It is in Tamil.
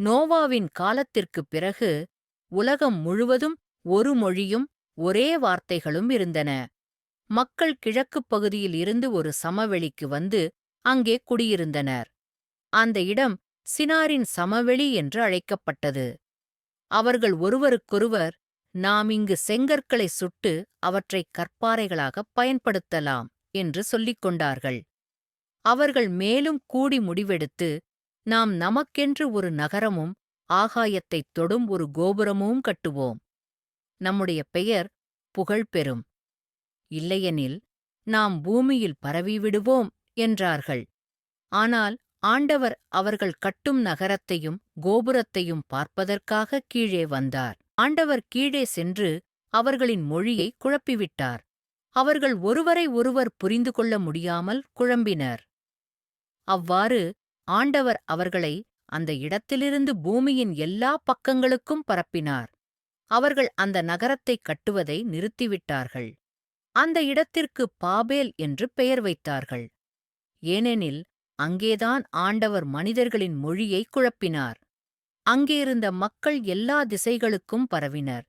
நோவாவின் காலத்திற்குப் பிறகு உலகம் முழுவதும் ஒரு மொழியும் ஒரே வார்த்தைகளும் இருந்தன. மக்கள் கிழக்குப் பகுதியில் இருந்து ஒரு சமவெளிக்கு வந்து அங்கே குடியிருந்தனர். அந்த இடம் சினாரின் சமவெளி என்று அழைக்கப்பட்டது. அவர்கள் ஒருவருக்கொருவர் நாம் இங்கு செங்கற்களை சுட்டு அவற்றை கற்பாறைகளாகப் பயன்படுத்தலாம் என்று சொல்லிக் கொண்டார்கள். அவர்கள் மேலும் கூடி முடிவெடுத்து நாம் நமக்கென்று ஒரு நகரமும் ஆகாயத்தைத் தொடும் ஒரு கோபுரமும் கட்டுவோம். நம்முடைய பெயர் புகழ் பெறும் இல்லையெனில் நாம் பூமியில் பரவிவிடுவோம் என்றார்கள். ஆனால் ஆண்டவர் அவர்கள் கட்டும் நகரத்தையும் கோபுரத்தையும் பார்ப்பதற்காக கீழே வந்தார். ஆண்டவர் கீழே சென்று அவர்களின் மொழியை குழப்பிவிட்டார். அவர்கள் ஒருவரை ஒருவர் புரிந்து கொள்ள முடியாமல் குழம்பினர். அவ்வாறு ஆண்டவர் அவர்களை அந்த இடத்திலிருந்து பூமியின் எல்லா பக்கங்களுக்கும் பரப்பினார். அவர்கள் அந்த நகரத்தைக் கட்டுவதை நிறுத்திவிட்டார்கள். அந்த இடத்திற்கு பாபேல் என்று பெயர் வைத்தார்கள். ஏனெனில் அங்கேதான் ஆண்டவர் மனிதர்களின் மொழியை குழப்பினார். அங்கேயிருந்த மக்கள் எல்லா திசைகளுக்கும் பரவினர்.